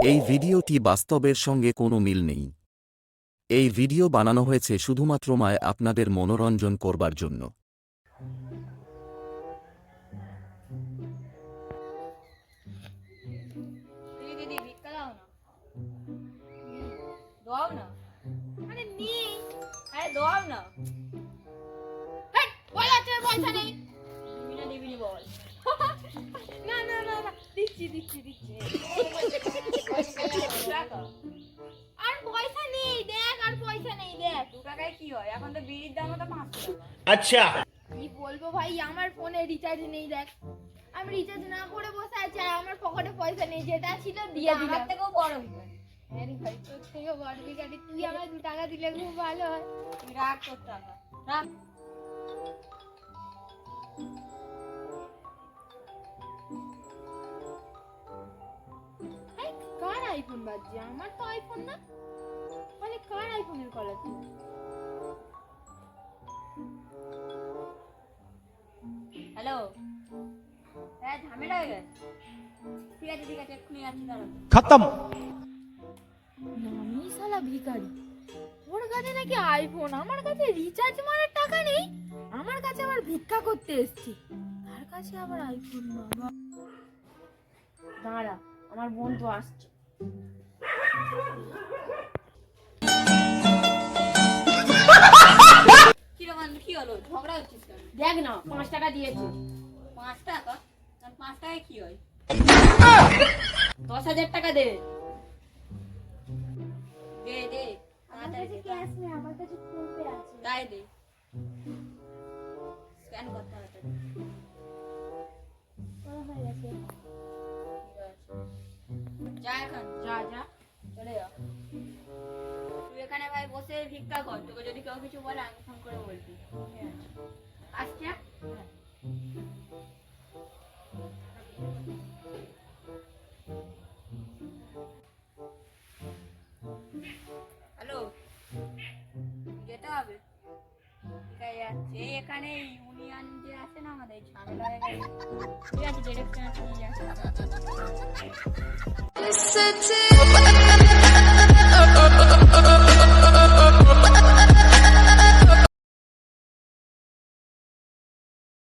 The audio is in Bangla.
এই ভিডিওটি বাস্তবের সঙ্গে কোনো মিল নেই। এই ভিডিও বানানো হয়েছে শুধুমাত্র মায় আপনাদের মনোরঞ্জন করবার জন্য। আরে দাও না হয় এখন তো বিড়ির দামও তো পাঁচশো আচ্ছা। কি বলব ভাই আমার ফোনে রিচার্জ নেই দেখ। আমি রিচার্জ না করে বসে আছি আর আমার পকেটে পয়সা নেই যেটা ছিল দিয়ে দিলাম। আমার থেকেও বড় হ্যাঁ। রে কার আইফোন বাজছে? আমার তো আইফোন না। মানে কার আইফোনের কল আছে হ্যালো। হ্যাঁ ঝামেলা গেছে। ঠিক আছে ঠিক আছে এক্ষুনি যাচ্ছি দাঁড়াও। খতম। আমি শালা ভিখারি ওর কাছে নাকি আইফোন আমার কাছে রিচার্জ মারার টাকা নেই। আমার কাছে আবার ভিক্ষা করতে এসেছি। তার কাছে আবার আইফোন বাবা। দাঁড়া আমার বন্ধু আসছে। দেখ না পাঁচ টাকা দিয়েছি। পাঁচ টাকা? পাঁচ টাকায় কি হয়? দশ হাজার টাকা দে। দে দে তাই দে। স্ক্যান কর তাড়াতাড়ি। হয়ে যা এখন যা যা চলে যা। তুই এখানে ভাই বসে ভিক্ষা কর তোকে যদি কেউ কিছু বলে আমি ফোন করে বলবি। হ্যাঁ। হ্যালো। যেতে হবে। এই এখানে ইউনিয়ন যে আছে না আমাদের ঝামেলা হয়ে গেছে। ঠিক আছে ডিরেকশন নিয়ে যাচ্ছে।